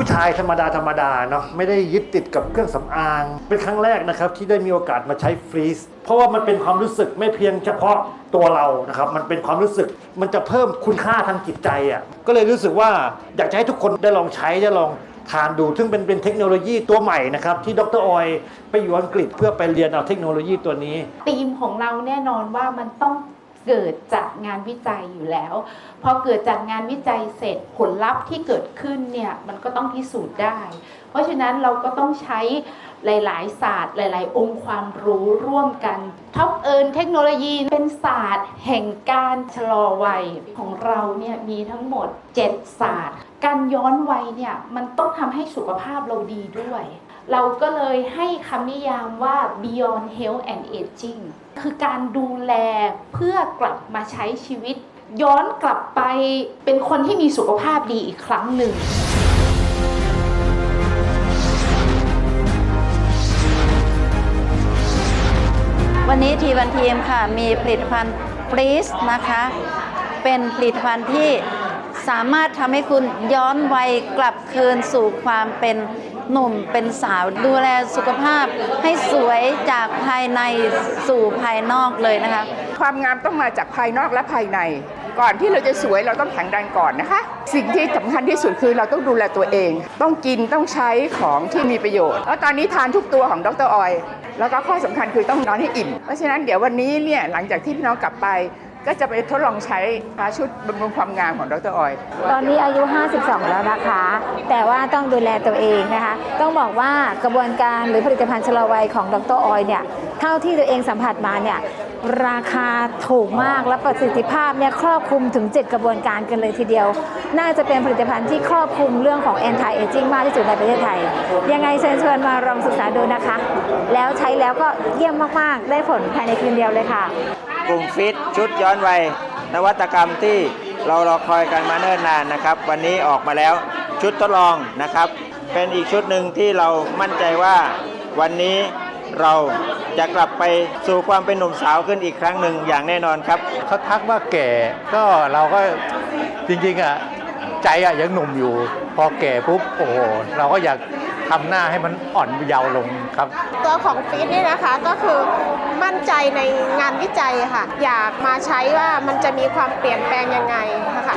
ผู้ชายธรรมดาธรรมดาเนาะไม่ได้ยึดติดกับเครื่องสำอาง เป็นครั้งแรกนะครับที่ได้มีโอกาสมาใช้ฟรีซเพราะว่ามันเป็นความรู้สึกไม่เพียงเฉพาะตัวเรานะครับมันเป็นความรู้สึกมันจะเพิ่มคุณค่าทางจิตใจอะ่ะก็เลยรู้สึกว่าอยากจะให้ทุกคนได้ลองใช้ได้ลองทานดู ซึ่งเป็นเป็นเทคโนโลยีตัวใหม่นะครับ ที่ดรออยไปอยู่อังกฤษเพื่อไปเรียนเอาเทคโนโลยีตัวนี้ธีมของเราแน่นอนว่ามันต้อง เกิดจากงานวิจัยอยู่แล้ว พอเกิดจากงานวิจัยเสร็จผลลัพธ์ที่เกิดขึ้นเนี่ยมันก็ต้องพิสูจน์ได้ เพราะฉะนั้นเราก็ต้องใช้หลาย ๆ ศาสตร์ หลาย ๆ องค์ความรู้ร่วมกันท็อปเอิร์เทคโนโลยีเป็นศาสตร์ แห่งการชะลอวัยของเราเนี่ยมีทั้งหมด 7 ศาสตร์ การย้อนวัยเนี่ยมันต้องทำให้สุขภาพเราดีด้วย เราก็เลยให้คำนิยามว่า beyond health and aging คือการดูแลเพื่อกลับมาใช้ชีวิต ย้อนกลับไปเป็นคนที่มีสุขภาพดีอีกครั้งหนึ่งวันนี้ทีวันทีมค่ะมีผลิตภัณฑ์ฟรีสนะคะ เป็นผลิตภัณฑ์ที่ สามารถทำให้คุณย้อนวัยกลับคืนสู่ความเป็นหนุ่มเป็นสาวดูแลสุขภาพให้สวยจากภายในสู่ภายนอกเลยนะคะ ความงามต้องมาจากภายนอกและภายใน ก่อนที่เราจะสวยเราต้องแข็งแรงก่อนนะคะ สิ่งที่สำคัญที่สุดคือเราต้องดูแลตัวเอง ต้องกินต้องใช้ของที่มีประโยชน์ แล้วตอนนี้ทานทุกตัวของดรออย แล้วก็ข้อสำคัญคือต้องนอนให้อิ่ม เพราะฉะนั้นเดี๋ยววันนี้เนี่ยหลังจากที่พี่น้องกลับไป ก็จะไปทดลองใช้ชุดบำรุงความงามของดรออย ตอนนี้อายุ 52 แล้วนะคะ แต่ว่าต้องดูแลตัวเองนะคะ ต้องบอกว่ากระบวนการหรือผลิตภัณฑ์ชะลอวัยของดรออยเนี่ย เท่าที่ตัวเองสัมผัสมาเนี่ย ราคาถูกมากและประสิทธิภาพเนี่ยครอบคลุมถึง 7 กระบวนการกันเลยทีเดียว น่าจะเป็นผลิตภัณฑ์ที่ครอบคลุมเรื่องของ anti aging มากที่สุดในประเทศไทย ยังไงเชิญชวนมาลองศึกษาดูนะคะ แล้วใช้แล้วก็เยี่ยมมากๆ ได้ผลภายในคืนเดียวเลยค่ะ กลุ่มฟิตชุดย้อนวัยนวัตกรรมที่เรารอคอยกันมาเนิ่นนานนะครับ วันนี้ออกมาแล้วชุดทดลองนะครับ เป็นอีกชุดหนึ่งที่เรามั่นใจว่าวันนี้เราจะกลับไปสู่ความเป็นหนุ่มสาวขึ้นอีกครั้งหนึ่งอย่างแน่นอนครับเขาทักว่าแก่ก็เราก็จริงๆอะใจอะยังหนุ่มอยู่ พอแก่ปุ๊บโอ้โหเราก็อยาก ทำหน้าให้มันอ่อนเยาว์ลงครับ ตัวของฟีดนี่นะคะก็คือมั่นใจในงานวิจัยค่ะ อยากมาใช้ว่ามันจะมีความเปลี่ยนแปลงยังไงนะคะ